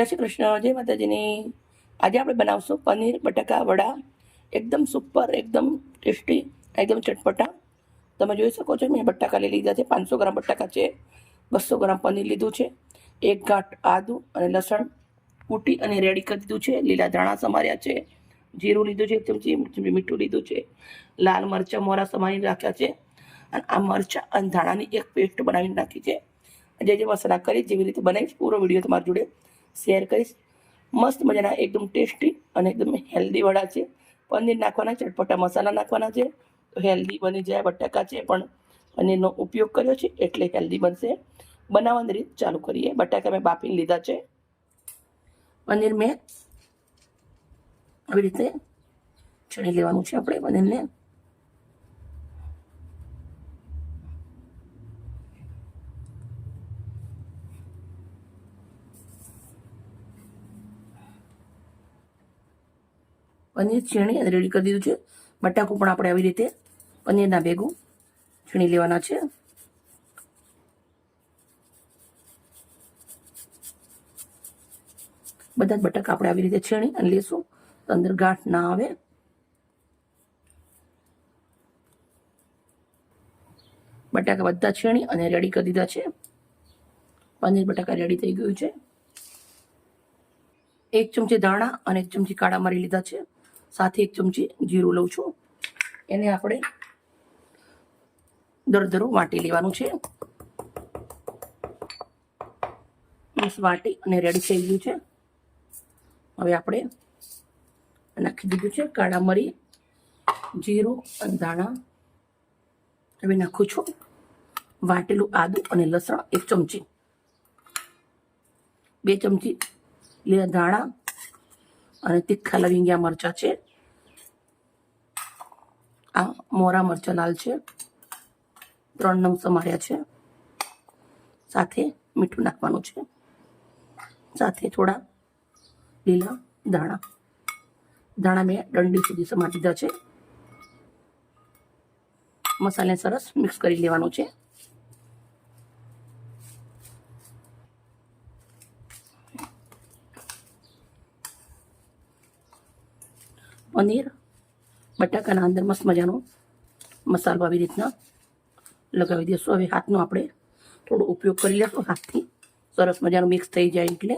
જય શ્રી કૃષ્ણ, જય માતાજીની. આજે આપણે બનાવશું પનીર, બટાકા, વડા. એકદમ સુપર એકદમ ટેસ્ટી, એકદમ ચટપટા. તમે જોઈ શકો છો, મેં બટાકા લઈ લીધા છે. પાંચસો ગ્રામ બટાકા છે, બસો ગ્રામ પનીર લીધું છે, એક ગાંઠ આદું અને લસણ કૂટી અને રેડી કરી દીધું છે. લીલા ધાણા સમાર્યા છે, જીરું લીધું છે એક ચમચી મીઠું લીધું છે. લાલ મરચાં મોરા સમારીને રાખ્યા છે. અને આ મરચાં અને ધાણાની એક પેસ્ટ બનાવીને નાખી છે. જે જે મસાલા કરી જેવી રીતે બનાવીશ, પૂરો વીડિયો તમારી જોડે શેર કરીશ. મસ્ત મજાના, એકદમ ટેસ્ટી અને એકદમ હેલ્ધી વડા છે. પનીર નાખવાના, ચટપટા મસાલા નાખવાના છે. તો હેલ્ધી બની જાય બટાકા છે, પણ પનીરનો ઉપયોગ કર્યો છે, એટલે હેલ્ધી બનશે. બનાવવાની રીત ચાલુ કરીએ. બટાકા મેં બાફીને લીધા છે. પનીર મેં આવી રીતે ચણી લેવાનું છે આપણે પનીરને. પનીર છીણી અને રેડી કરી દીધું છે. બટાકું પણ આપણે આવી રીતે પનીરના ભેગું છીણી લેવાના છે. બધા જ બટાકા આપણે આવી રીતે છીણી અને લેશું. તો અંદર ગાંઠ ના આવે. બટાકા બધા છીણી અને રેડી કરી દીધા છે. પનીર બટાકા રેડી થઈ ગયું છે. એક ચમચી ધાણા અને એક ચમચી કાળા મરી લીધા છે. સાથે એક ચમચી જીરું લઉં છું. એને આપણે દરદરું વાટી લેવાનું છે. વાટી અને રેડી થઈ ગયું છે. હવે આપણે નાખી દીધું છે કાળા મરી, જીરું અને ધાણા. હવે નાખું છું વાટેલું આદું અને લસણ એક ચમચી. બે ચમચી લીલા ધાણા અને તીખા લવિંગિયા મરચાં છે. આ મોરા મરચાં લાલ છે. ત્રણ નંગ સમાર્યા છે. સાથે મીઠું નાખવાનું છે. સાથે થોડા લીલા દાણા દાણા મેં દંડી સુધી સમારી દીધા છે. મસાલાને સરસ મિક્સ કરી લેવાનું છે. પનીર બટાકાના અંદર મસ્ત મજાનો મસાલો આવી રીતના લગાવી દઈશું હવે હાથનો આપણે થોડો ઉપયોગ કરી લેશું હાથથી. સરસ મજાનું મિક્સ થઈ જાય એટલે.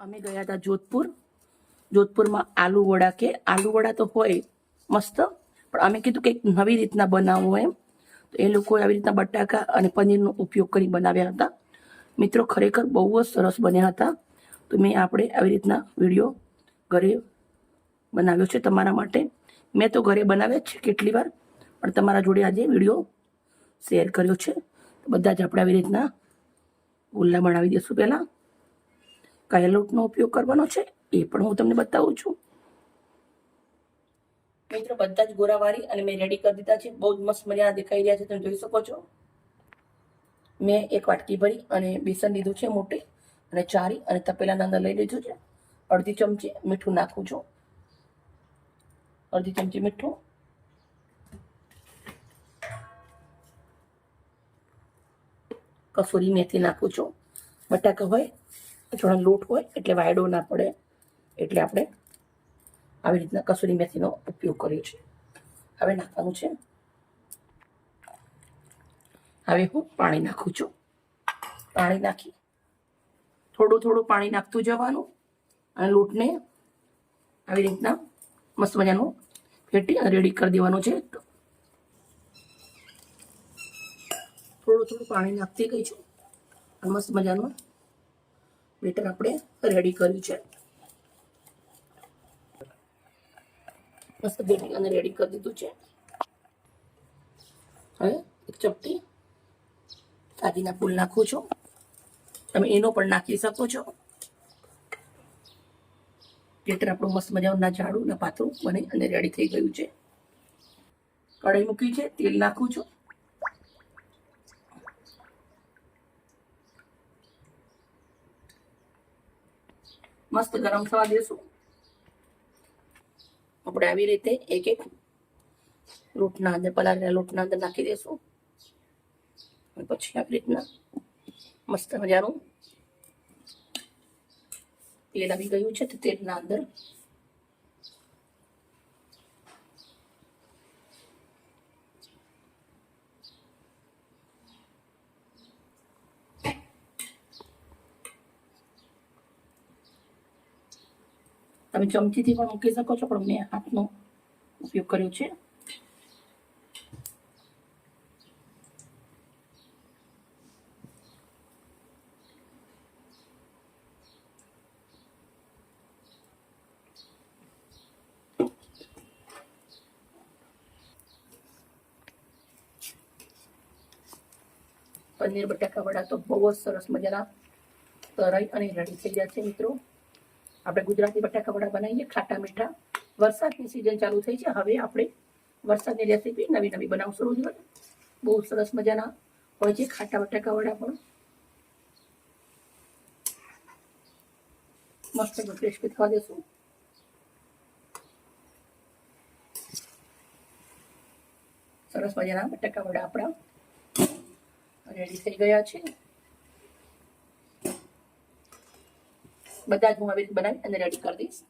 અમે ગયા હતા જોધપુર. જોધપુરમાં આલુ વડા કે આલુ વડા તો હોય મસ્ત, પણ અમે કીધું કંઈક નવી રીતના બનાવવું એમ. તો એ લોકોએ આવી રીતના બટાકા અને પનીરનો ઉપયોગ કરી બનાવ્યા હતા. મિત્રો ખરેખર બહુ જ સરસ બન્યા હતા. તો મેં આપણે આવી રીતના વીડિયો ઘરે બનાવ્યો છે તમારા માટે. મેં તો ઘરે બનાવ્યા છે કેટલી વાર, પણ તમારા જોડે આજે વીડિયો શેર કર્યો છે. બધા જ આપણે આવી રીતના ગુલ્લા બનાવી દઈશું પહેલાં. કયા લોટનો ઉપયોગ કરવાનો છે એ પણ હું તમને બતાવું છું. મિત્રો, બધા જ ગોરાવાળી અને મેં રેડી કરી દીધા છે. બહુ જ મસ્ત મજાના દેખાઈ રહ્યા છે, તમે જોઈ શકો છો. મેં એક વાટકી ભરી અને બેસન લીધું છે મોટી. અને ચારી અને તપેલાના અંદર લઈ લીધું છે અડધી ચમચી મીઠું નાખું છું. અડધી ચમચી મીઠું. કસૂરી મેથી નાખું છું. બટાકા હોય, થોડો લોટ હોય, એટલે વાયડો ના પડે, એટલે આપણે આવી રીતના કસૂરી મેથીનો ઉપયોગ કર્યો છે હવે નાખવાનું છે. હવે હું પાણી નાખું છું. પાણી નાખી થોડું થોડું પાણી નાખતું જવાનું અને લોટને આવી રીતના મસ્ત મજાનું ફેટી અને રેડી કરી દેવાનું છે. થોડું થોડું પાણી નાખતી ગઈ છું મસ્ત મજાનું બેટર આપણે રેડી કર્યું છે. મસ્ત બેટી અને રેડી કરી દીધું છે. હવે એક ચપટી કાજીના ફૂલ નાખું છું. તમે એનો પણ નાખી શકો છો. બેટર આપણું મસ્ત મજાનું ના જાડું ના પાતળું બને અને રેડી થઈ ગયું છે. કઢાઈ મૂકી છે, તેલ નાખું છું. મસ્ત ગરમ થવા દેશું. આપણે આવી રીતે એક એક લોટના અંદર, પલાળેલા લોટના અંદર નાખી દેશું. પછી આવી રીતના મસ્ત મજાનું તેલ આવી ગયું છે તો તેલના અંદર તમે ચમચીથી પણ મૂકી શકો છો પણ મેં હાથનો ઉપયોગ કર્યો છે પનીર બટાકા વડા તો બહુ જ સરસ મજાના તરાઈ અને રેડી થઈ ગયા છે મિત્રો. આપણે ગુજરાતી બટાકા વડા બનાવીએ, ખાટા મીઠા. વરસાદની સિઝન ચાલુ થઈ છે. હવે આપણે વરસાદની રેસીપી નવી નવી બનાવશું રોજ રોજ. બહુ સરસ મજાના હોય છે ખાટા બટાકા વડા પણ. મસ્ત ક્રિસ્પી થવા દેશું. સરસ મજાના બટાકા વડા આપણા. રેડી થઈ ગયા છે. બધા જ હું આવી બનાવી અને રેડી કરી દઈશ.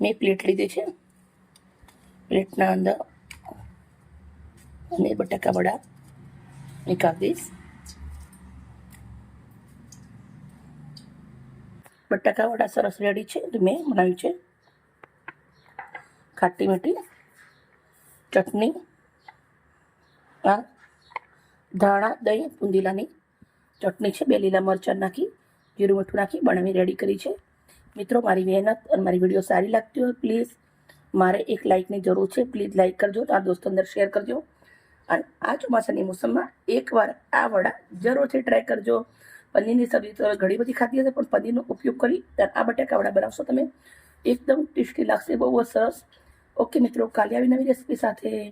મેં પ્લેટ લીધી છે. પ્લેટના અંદર અને બટાકા વડા નીકાળી દઈશ. બટાકા વડા સરસ રેડી છે. તો મેં બનાવ્યું છે. ખાટી મીઠી ચટણી, આ ધાણા, દહીં પુંદીલાની ચટણી છે, બે લીલા મરચાં નાખી, જીરું મીઠું નાખી, બનાવી રેડી કરી છે. મિત્રો, મારી મહેનત અને મારી વીડિયો સારી લાગતી હોય પ્લીઝ મારે એક લાઇકની જરૂર છે. પ્લીઝ લાઇક કરજો, તો આ દોસ્તો અંદર શેર કરજો. અને આ ચોમાસાની મોસમમાં એકવાર આ વડા જરૂરથી ટ્રાય કરજો. પનીરની સબ્જી તો ઘણી બધી ખાધી હશે, પણ પનીરનો ઉપયોગ કરી આ બટાકા વડા બનાવશો તમે. એકદમ ટેસ્ટી લાગશે, બહુ સરસ. ઓકે મિત્રો, કાલે આવી નવી રેસીપી સાથે.